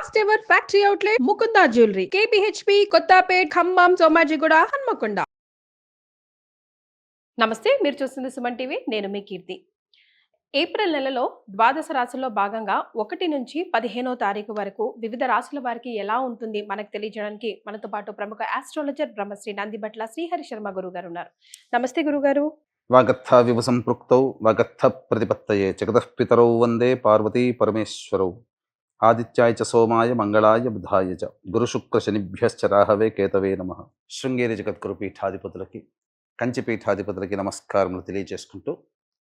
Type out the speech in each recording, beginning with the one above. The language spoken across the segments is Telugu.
First ever factory outlet Mukunda jewellery KPHB Kothapet Khammam Somajiguda Hanamkonda నమస్తే మీరు చూస్తుంది సుమన్ టీవీ నేను మీ కీర్తి. ఏప్రిల్ నెలలో ద్వాదశ రాశుల్లో భాగంగా ఒకటి నుంచి పదిహేనో తారీఖు వరకు వివిధ రాశుల వారికి ఎలా ఉంటుంది మనకు తెలియజేయడానికి మనతో పాటు ప్రముఖ ఆస్ట్రాలజర్ బ్రహ్మశ్రీ నందిబట్ల శ్రీహరి శర్మ గురువు గారు ఉన్నారు. నమస్తే గురుగారు. వాగర్థ వివ సంపృక్తౌ వాగర్థ ప్రతిపత్తయే జగతః పితరౌ వందే పార్వతీ పరమేశ్వరౌ. ఆదిత్యాయ చ సోమాయ మంగళాయ బుధాయ చ. గురుశుక్ర శనిభ్యశ్చ రాహవే కేతవే నమ. శృంగేరి జగద్గురు పీఠాధిపతులకి కంచి పీఠాధిపతులకి నమస్కారములు తెలియజేసుకుంటూ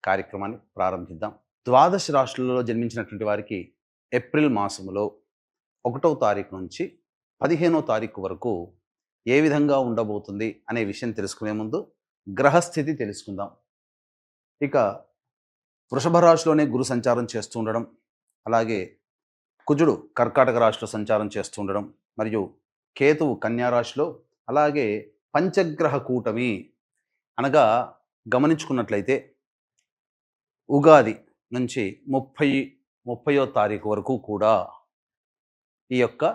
కార్యక్రమాన్ని ప్రారంభిద్దాం. ద్వాదశ రాష్ట్రాలలో జన్మించినటువంటి వారికి ఏప్రిల్ మాసములో ఒకటో తారీఖు నుంచి పదిహేనో తారీఖు వరకు ఏ విధంగా ఉండబోతుంది అనే విషయం తెలుసుకునే ముందు గ్రహస్థితి తెలుసుకుందాం. ఇక వృషభ రాశిలోనే గురు సంచారం చేస్తూ ఉండడం అలాగే కుజుడు కర్కాటక రాశిలో సంచారం చేస్తుండడం మరియు కేతువు కన్యారాశిలో అలాగే పంచగ్రహ కూటమి అనగా గమనించుకున్నట్లయితే ఉగాది నుంచి ముప్పై ముప్పయో తారీఖు వరకు కూడా ఈ యొక్క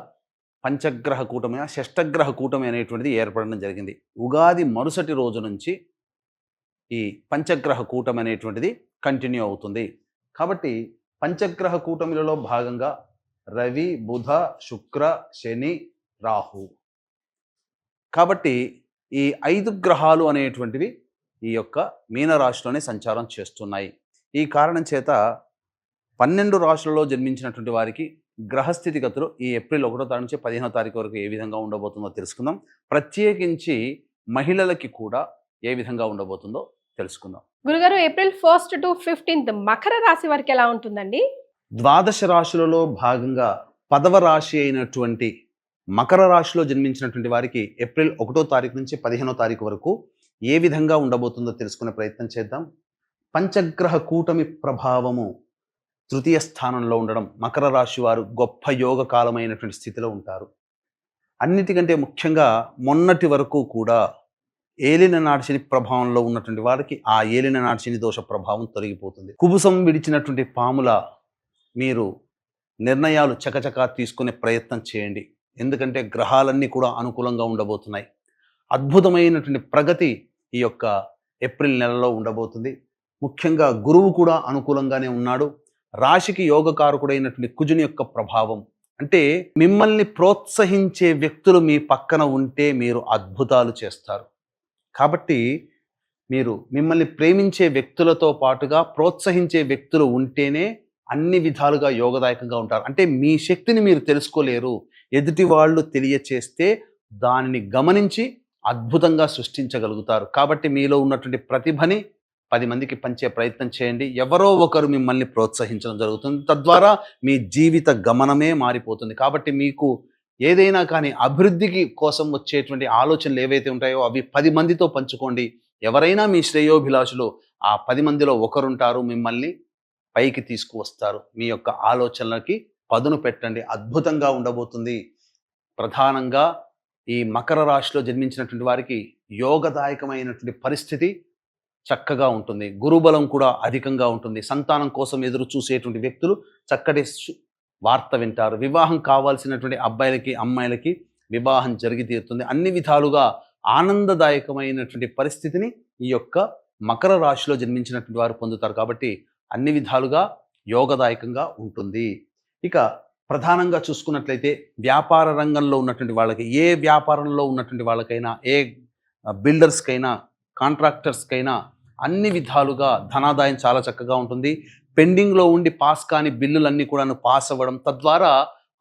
పంచగ్రహ కూటమి షష్టగ్రహ కూటమి అనేటువంటిది ఏర్పడడం జరిగింది. ఉగాది మరుసటి రోజు నుంచి ఈ పంచగ్రహ కూటమి అనేటువంటిది కంటిన్యూ అవుతుంది. కాబట్టి పంచగ్రహ కూటమిలలో భాగంగా రవి బుధ శుక్ర శని రాహు. కాబట్టి ఈ ఐదు గ్రహాలు అనేటువంటివి ఈ యొక్క మీనరాశిలోనే సంచారం చేస్తున్నాయి. ఈ కారణం చేత పన్నెండు రాశులలో జన్మించినటువంటి వారికి గ్రహస్థితిగతులు ఈ ఏప్రిల్ ఒకటో తారీఖు నుంచి పదిహేనో తారీఖు వరకు ఏ విధంగా ఉండబోతుందో తెలుసుకుందాం. ప్రత్యేకించి మహిళలకి కూడా ఏ విధంగా ఉండబోతుందో తెలుసుకుందాం. గురుగారు April first to fifteenth Makar రాశి వారికి ఎలా ఉంటుందండి? ద్వాదశ రాశులలో భాగంగా పదవ రాశి అయినటువంటి మకర రాశిలో జన్మించినటువంటి వారికి ఏప్రిల్ ఒకటో తారీఖు నుంచి పదిహేనో తారీఖు వరకు ఏ విధంగా ఉండబోతుందో తెలుసుకునే ప్రయత్నం చేద్దాం. పంచగ్రహ కూటమి ప్రభావము తృతీయ స్థానంలో ఉండడం మకర రాశి వారు గొప్ప యోగ కాలమైనటువంటి స్థితిలో ఉంటారు. అన్నిటికంటే ముఖ్యంగా మొన్నటి వరకు కూడా ఏలిన నాటి ప్రభావంలో ఉన్నటువంటి వారికి ఆ ఏలిన నాటి దోష ప్రభావం తొలగిపోతుంది. కుబుసం విడిచినటువంటి పాముల మీరు నిర్ణయాలు చకచకా తీసుకునే ప్రయత్నం చేయండి. ఎందుకంటే గ్రహాలన్నీ కూడా అనుకూలంగా ఉండబోతున్నాయి. అద్భుతమైనటువంటి ప్రగతి ఈ యొక్క ఏప్రిల్ నెలలో ఉండబోతుంది. ముఖ్యంగా గురువు కూడా అనుకూలంగానే ఉన్నాడు. రాశికి యోగకారకుడైనటువంటి కుజుని యొక్క ప్రభావం. అంటే మిమ్మల్ని ప్రోత్సహించే వ్యక్తులు మీ పక్కన ఉంటే మీరు అద్భుతాలు చేస్తారు. కాబట్టి మీరు మిమ్మల్ని ప్రేమించే వ్యక్తులతో పాటుగా ప్రోత్సహించే వ్యక్తులు ఉంటేనే అన్ని విధాలుగా యోగదాయకంగా ఉంటారు. అంటే మీ శక్తిని మీరు తెలుసుకోలేరు. ఎదుటి వాళ్ళు తెలియచేస్తే దానిని గమనించి అద్భుతంగా సృష్టించగలుగుతారు. కాబట్టి మీలో ఉన్నటువంటి ప్రతిభని పది మందికి పంచే ప్రయత్నం చేయండి. ఎవరో ఒకరు మిమ్మల్ని ప్రోత్సహించడం జరుగుతుంది. తద్వారా మీ జీవిత గమనమే మారిపోతుంది. కాబట్టి మీకు ఏదైనా కానీ అభివృద్ధికి కోసం వచ్చేటువంటి ఆలోచనలు ఏవైతే ఉంటాయో అవి పది మందితో పంచుకోండి. ఎవరైనా మీ శ్రేయోభిలాషులు ఆ పది మందిలో ఒకరుంటారు మిమ్మల్ని పైకి తీసుకువస్తారు. మీ యొక్క ఆలోచనలకి పదును పెట్టండి. అద్భుతంగా ఉండబోతుంది. ప్రధానంగా ఈ మకర రాశిలో జన్మించినటువంటి వారికి యోగదాయకమైనటువంటి పరిస్థితి చక్కగా ఉంటుంది. గురుబలం కూడా అధికంగా ఉంటుంది. సంతానం కోసం ఎదురు చూసేటువంటి వ్యక్తులు చక్కటి వార్త వింటారు. వివాహం కావాల్సినటువంటి అబ్బాయిలకి అమ్మాయిలకి వివాహం జరిగి తీరుతుంది. అన్ని విధాలుగా ఆనందదాయకమైనటువంటి పరిస్థితిని ఈ యొక్క మకర రాశిలో జన్మించినటువంటి వారు పొందుతారు. కాబట్టి అన్ని విధాలుగా యోగదాయకంగా ఉంటుంది. ఇక ప్రధానంగా చూసుకున్నట్లయితే వ్యాపార రంగంలో ఉన్నటువంటి వాళ్ళకి ఏ వ్యాపారంలో ఉన్నటువంటి వాళ్ళకైనా ఏ బిల్డర్స్కైనా కాంట్రాక్టర్స్కైనా అన్ని విధాలుగా ధనాదాయం చాలా చక్కగా ఉంటుంది. పెండింగ్లో ఉండి పాస్ కాని బిల్లులన్నీ కూడా పాస్ అవ్వడం తద్వారా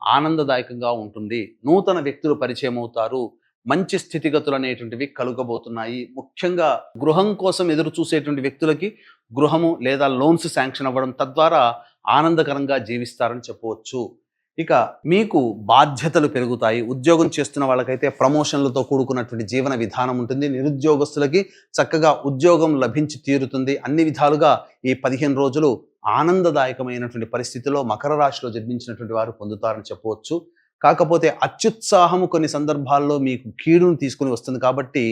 ఆనందదాయకంగా ఉంటుంది. నూతన వ్యక్తులు పరిచయం అవుతారు. మంచి స్థితిగతులు అనేటువంటివి కలుగబోతున్నాయి. ముఖ్యంగా గృహం కోసం ఎదురు చూసేటువంటి వ్యక్తులకి గృహము లేదా లోన్స్ శాంక్షన్ అవ్వడం తద్వారా ఆనందకరంగా జీవిస్తారని చెప్పవచ్చు. ఇక మీకు బాధ్యతలు పెరుగుతాయి. ఉద్యోగం చేస్తున్న వాళ్ళకైతే ప్రమోషన్లతో కూడుకున్నటువంటి జీవన విధానం ఉంటుంది. నిరుద్యోగస్తులకి చక్కగా ఉద్యోగం లభించి తీరుతుంది. అన్ని విధాలుగా ఈ పదిహేను రోజులు ఆనందదాయకమైనటువంటి పరిస్థితిలో మకర రాశిలో జన్మించినటువంటి వారు పొందుతారని చెప్పవచ్చు. కాకపోతే అత్యుత్సాహము కొన్ని సందర్భాల్లో మీకు కీడును తీసుకుని వస్తుంది కాబట్టి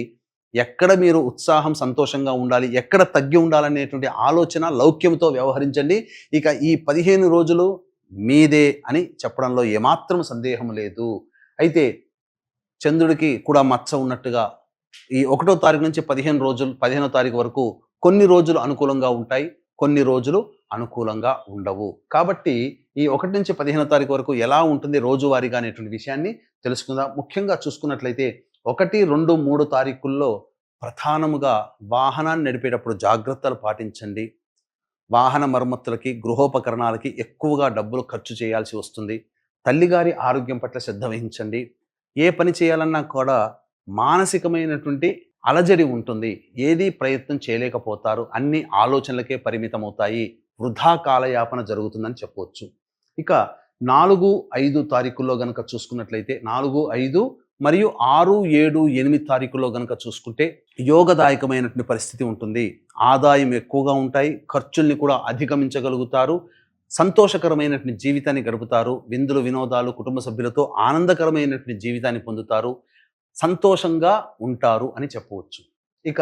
ఎక్కడ మీరు ఉత్సాహం సంతోషంగా ఉండాలి ఎక్కడ తగ్గి ఉండాలనేటువంటి ఆలోచన లౌక్యంతో వ్యవహరించండి. ఇక ఈ పదిహేను రోజులు మీదే అని చెప్పడంలో ఏమాత్రం సందేహం లేదు. అయితే చంద్రుడికి కూడా మచ్చ ఉన్నట్టుగా ఈ ఒకటో తారీఖు నుంచి పదిహేను రోజులు పదిహేనో తారీఖు వరకు కొన్ని రోజులు అనుకూలంగా ఉంటాయి కొన్ని రోజులు అనుకూలంగా ఉండవు. కాబట్టి ఈ ఒకటి నుంచి పదిహేనో తారీఖు వరకు ఎలా ఉంటుంది రోజువారీగా అనేటువంటి విషయాన్ని తెలుసుకుందాం. ముఖ్యంగా చూసుకున్నట్లయితే ఒకటి రెండు మూడు తారీఖుల్లో ప్రధానముగా వాహనాన్ని నడిపేటప్పుడు జాగ్రత్తలు పాటించండి. వాహన మరమ్మతులకి గృహోపకరణాలకి ఎక్కువగా డబ్బులు ఖర్చు చేయాల్సి వస్తుంది. తల్లిగారి ఆరోగ్యం పట్ల శ్రద్ధ వహించండి. ఏ పని చేయాలన్నా కూడా మానసికమైనటువంటి అలజడి ఉంటుంది. ఏది ప్రయత్నం చేయలేకపోతారు. అన్ని ఆలోచనలకే పరిమితమవుతాయి. వృధా కాలయాపన జరుగుతుందని చెప్పవచ్చు. ఇక నాలుగు ఐదు తారీఖుల్లో గనక చూసుకున్నట్లయితే నాలుగు ఐదు మరియు ఆరు ఏడు ఎనిమిది తారీఖులో గనక చూసుకుంటే యోగదాయకమైనటువంటి పరిస్థితి ఉంటుంది. ఆదాయం ఎక్కువగా ఉంటాయి ఖర్చుల్ని కూడా అధిగమించగలుగుతారు సంతోషకరమైనటువంటి జీవితాన్ని గడుపుతారు విందులు వినోదాలు కుటుంబ సభ్యులతో ఆనందకరమైనటువంటి జీవితాన్ని పొందుతారు సంతోషంగా ఉంటారు అని చెప్పవచ్చు. ఇక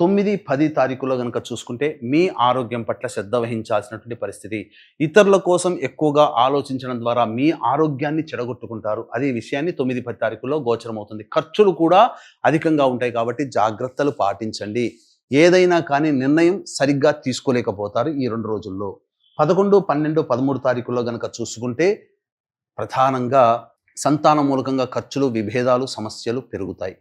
తొమ్మిది పది తారీఖులో కనుక చూసుకుంటే మీ ఆరోగ్యం పట్ల శ్రద్ధ వహించాల్సినటువంటి పరిస్థితి. ఇతరుల కోసం ఎక్కువగా ఆలోచించడం ద్వారా మీ ఆరోగ్యాన్ని చెడగొట్టుకుంటారు. అదే విషయాన్ని తొమ్మిది పది తారీఖుల్లో గోచరమవుతుంది. ఖర్చులు కూడా అధికంగా ఉంటాయి కాబట్టి జాగ్రత్తలు పాటించండి. ఏదైనా కానీ నిర్ణయం సరిగ్గా తీసుకోలేకపోతారు ఈ రెండు రోజుల్లో. పదకొండు పన్నెండు పదమూడు తారీఖుల్లో కనుక చూసుకుంటే ప్రధానంగా సంతాన మూలకంగా ఖర్చులు విభేదాలు సమస్యలు పెరుగుతాయి.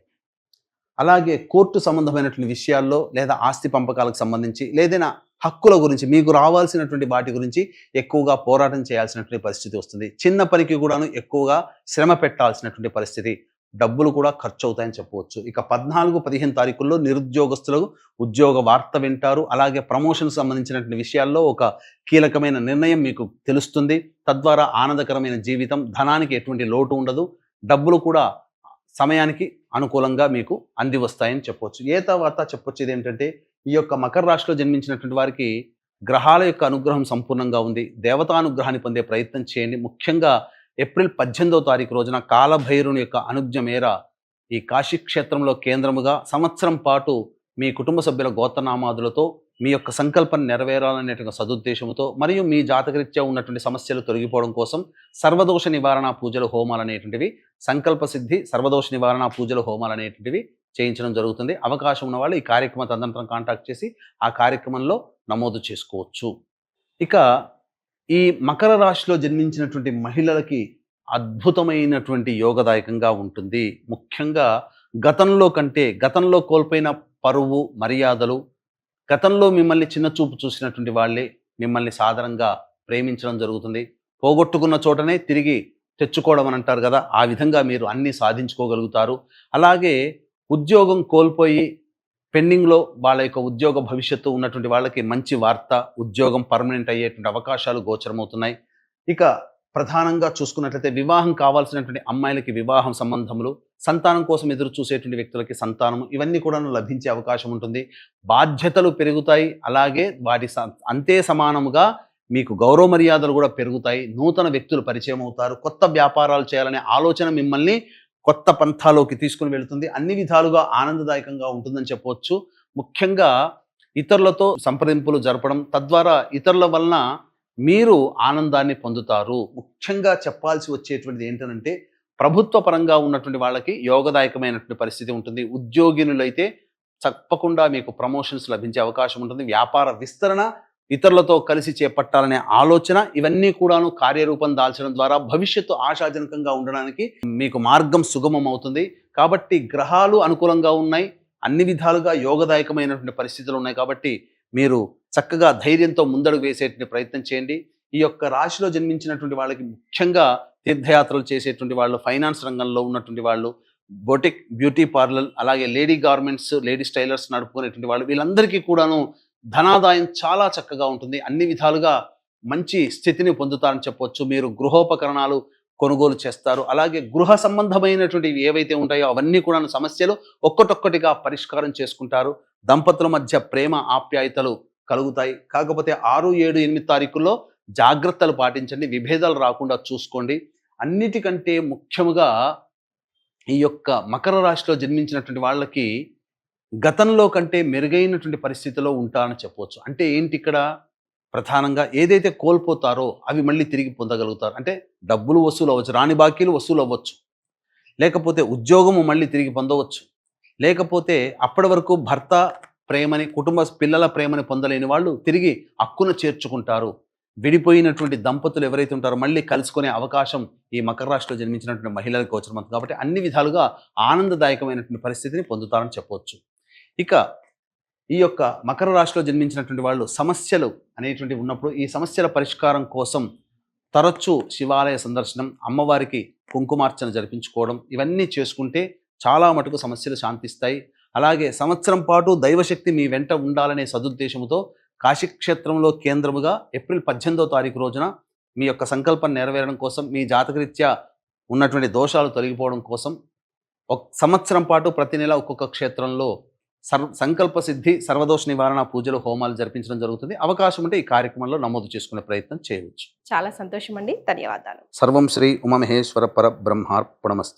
అలాగే కోర్టు సంబంధమైనటువంటి విషయాల్లో లేదా ఆస్తి పంపకాలకు సంబంధించి లేదైనా హక్కుల గురించి మీకు రావాల్సినటువంటి వాటి గురించి ఎక్కువగా పోరాటం చేయాల్సినటువంటి పరిస్థితి వస్తుంది. చిన్న పనికి కూడాను ఎక్కువగా శ్రమ పెట్టాల్సినటువంటి పరిస్థితి. డబ్బులు కూడా ఖర్చు అవుతాయని చెప్పవచ్చు. ఇక పద్నాలుగు పదిహేను తారీఖుల్లో నిరుద్యోగస్తులకు ఉద్యోగ వార్త వింటారు. అలాగే ప్రమోషన్ సంబంధించినటువంటి విషయాల్లో ఒక కీలకమైన నిర్ణయం మీకు తెలుస్తుంది. తద్వారా ఆనందకరమైన జీవితం ధనానికి ఎటువంటి లోటు ఉండదు. డబ్బులు కూడా సమయానికి అనుకూలంగా మీకు అంది వస్తాయని చెప్పొచ్చు. ఏ తర్వాత చెప్పొచ్చేది ఏంటంటే ఈ యొక్క మకర రాశిలో జన్మించినటువంటి వారికి గ్రహాల యొక్క అనుగ్రహం సంపూర్ణంగా ఉంది. దేవతానుగ్రహాన్ని పొందే ప్రయత్నం చేయండి. ముఖ్యంగా ఏప్రిల్ పద్దెనిమిదవ తారీఖు రోజున కాలభైరుని యొక్క అనుజ్ఞ మేర ఈ కాశీ క్షేత్రంలో కేంద్రముగా సంవత్సరం పాటు మీ కుటుంబ సభ్యుల గోత్రనామాదులతో మీ యొక్క సంకల్పం నెరవేరాలనేటువంటి సదుద్దేశంతో మరియు మీ జాతకరీత్యా ఉన్నటువంటి సమస్యలు తొలగిపోవడం కోసం సర్వదోష నివారణ పూజలు హోమాలు అనేటువంటివి సంకల్ప సిద్ధి సర్వదోష నివారణ పూజలు హోమాలు అనేటువంటివి చేయించడం జరుగుతుంది. అవకాశం ఉన్న వాళ్ళు ఈ కార్యక్రమ తదనంతరం కాంటాక్ట్ చేసి ఆ కార్యక్రమంలో నమోదు చేసుకోవచ్చు. ఇక ఈ మకర రాశిలో జన్మించినటువంటి మహిళలకి అద్భుతమైనటువంటి యోగదాయకంగా ఉంటుంది. ముఖ్యంగా గతంలో కంటే గతంలో కోల్పోయిన పరువు మర్యాదలు గతంలో మిమ్మల్ని చిన్న చూపు చూసినటువంటి వాళ్ళే మిమ్మల్ని సాధారణంగా ప్రేమించడం జరుగుతుంది. పోగొట్టుకున్న చోటనే తిరిగి తెచ్చుకోవడం అని అంటారు కదా ఆ విధంగా మీరు అన్నీ సాధించుకోగలుగుతారు. అలాగే ఉద్యోగం కోల్పోయి పెండింగ్లో వాళ్ళ యొక్క ఉద్యోగ భవిష్యత్తు ఉన్నటువంటి వాళ్ళకి మంచి వార్త ఉద్యోగం పర్మనెంట్ అయ్యేటువంటి అవకాశాలు గోచరమవుతున్నాయి. ఇక ప్రధానంగా చూసుకున్నట్లయితే వివాహం కావాల్సినటువంటి అమ్మాయిలకి వివాహం సంబంధములు సంతానం కోసం ఎదురు చూసేటువంటి వ్యక్తులకి సంతానం ఇవన్నీ కూడా లభించే అవకాశం ఉంటుంది. బాధ్యతలు పెరుగుతాయి అలాగే వాటి స- అంతే సమానముగా మీకు గౌరవ మర్యాదలు కూడా పెరుగుతాయి నూతన వ్యక్తులు పరిచయం అవుతారు కొత్త వ్యాపారాలు చేయాలనే ఆలోచన మిమ్మల్ని కొత్త పంథాలోకి తీసుకుని వెళుతుంది. అన్ని విధాలుగా ఆనందదాయకంగా ఉంటుందని చెప్పవచ్చు. ముఖ్యంగా ఇతరులతో సంప్రదింపులు జరపడం తద్వారా ఇతరుల వలన మీరు ఆనందాన్ని పొందుతారు. ముఖ్యంగా చెప్పాల్సి వచ్చేటువంటిది ఏంటంటే ప్రభుత్వ పరంగా ఉన్నటువంటి వాళ్ళకి యోగదాయకమైనటువంటి పరిస్థితి ఉంటుంది. ఉద్యోగినులైతే తప్పకుండా మీకు ప్రమోషన్స్ లభించే అవకాశం ఉంటుంది. వ్యాపార విస్తరణ ఇతరులతో కలిసి చేపట్టాలనే ఆలోచన ఇవన్నీ కూడాను కార్యరూపం దాల్చడం ద్వారా భవిష్యత్తు ఆశాజనకంగా ఉండడానికి మీకు మార్గం సుగమం అవుతుంది. కాబట్టి గ్రహాలు అనుకూలంగా ఉన్నాయి. అన్ని విధాలుగా యోగదాయకమైనటువంటి పరిస్థితులు ఉన్నాయి కాబట్టి మీరు చక్కగా ధైర్యంతో ముందడుగు వేసేటువంటి ప్రయత్నం చేయండి. ఈ యొక్క రాశిలో జన్మించినటువంటి వాళ్ళకి ముఖ్యంగా తీర్థయాత్రలు చేసేటువంటి వాళ్ళు ఫైనాన్స్ రంగంలో ఉన్నటువంటి వాళ్ళు బొటిక్ బ్యూటీ పార్లర్ అలాగే లేడీ గార్మెంట్స్ లేడీ స్టైలర్స్ నడుపుకునేటువంటి వాళ్ళు వీళ్ళందరికీ కూడాను ధనాదాయం చాలా చక్కగా ఉంటుంది. అన్ని విధాలుగా మంచి స్థితిని పొందుతారని చెప్పొచ్చు. మీరు గృహోపకరణాలు కొనుగోలు చేస్తారు. అలాగే గృహ సంబంధమైనటువంటివి ఏవైతే ఉంటాయో అవన్నీ కూడా సమస్యలు ఒక్కటొక్కటిగా పరిష్కారం చేసుకుంటారు. దంపతుల మధ్య ప్రేమ ఆప్యాయతలు కలుగుతాయి. కాకపోతే ఆరు ఏడు ఎనిమిది తారీఖుల్లో జాగ్రత్తలు పాటించండి. విభేదాలు రాకుండా చూసుకోండి. అన్నిటికంటే ముఖ్యముగా ఈ యొక్క మకర రాశిలో జన్మించినటువంటి వాళ్ళకి గతంలో కంటే మెరుగైనటువంటి పరిస్థితిలో ఉంటారని చెప్పవచ్చు. అంటే ఏంటి ఇక్కడ? ప్రధానంగా ఏదైతే కోల్పోతారో అవి మళ్ళీ తిరిగి పొందగలుగుతారు. అంటే డబ్బులు వసూలు అవ్వచ్చు రాని బాకీలు వసూలు అవ్వచ్చు. లేకపోతే ఉద్యోగము మళ్ళీ తిరిగి పొందవచ్చు. లేకపోతే అప్పటి వరకు భర్త ప్రేమని కుటుంబ పిల్లల ప్రేమని పొందలేని వాళ్ళు తిరిగి హక్కును చేర్చుకుంటారు. విడిపోయినటువంటి దంపతులు ఎవరైతే ఉంటారో మళ్ళీ కలుసుకునే అవకాశం ఈ మకర రాశిలో జన్మించినటువంటి మహిళలకు వచ్చిన కాబట్టి అన్ని విధాలుగా ఆనందదాయకమైనటువంటి పరిస్థితిని పొందుతారని చెప్పవచ్చు. ఇక ఈ యొక్క మకర రాశిలో జన్మించినటువంటి వాళ్ళు సమస్యలు అనేటువంటివి ఉన్నప్పుడు ఈ సమస్యల పరిష్కారం కోసం తరచూ శివాలయ సందర్శనం అమ్మవారికి కుంకుమార్చన జరిపించుకోవడం ఇవన్నీ చేసుకుంటే చాలా మటుకు సమస్యలు శాంతిస్తాయి. అలాగే సంవత్సరం పాటు దైవశక్తి మీ వెంట ఉండాలనే సదుద్దేశంతో కాశీక్షేత్రంలో కేంద్రముగా ఏప్రిల్ పద్దెనిమిదో తారీఖు రోజున మీ యొక్క సంకల్పం నెరవేరడం కోసం మీ జాతకరీత్యా ఉన్నటువంటి దోషాలు తొలగిపోవడం కోసం ఒక సంవత్సరం పాటు ప్రతి నెల ఒక్కొక్క క్షేత్రంలో సర్వ సంకల్ప సిద్ధి సర్వదోష నివారణ పూజలు హోమాలు జరిపించడం జరుగుతుంది. అవకాశం ఉంటే ఈ కార్యక్రమంలో నమోదు చేసుకునే ప్రయత్నం చేయవచ్చు. చాలా సంతోషం అండి ధన్యవాదాలు. సర్వం శ్రీ ఉమమహేశ్వర పర బ్రహ్మార్పణమస్తు.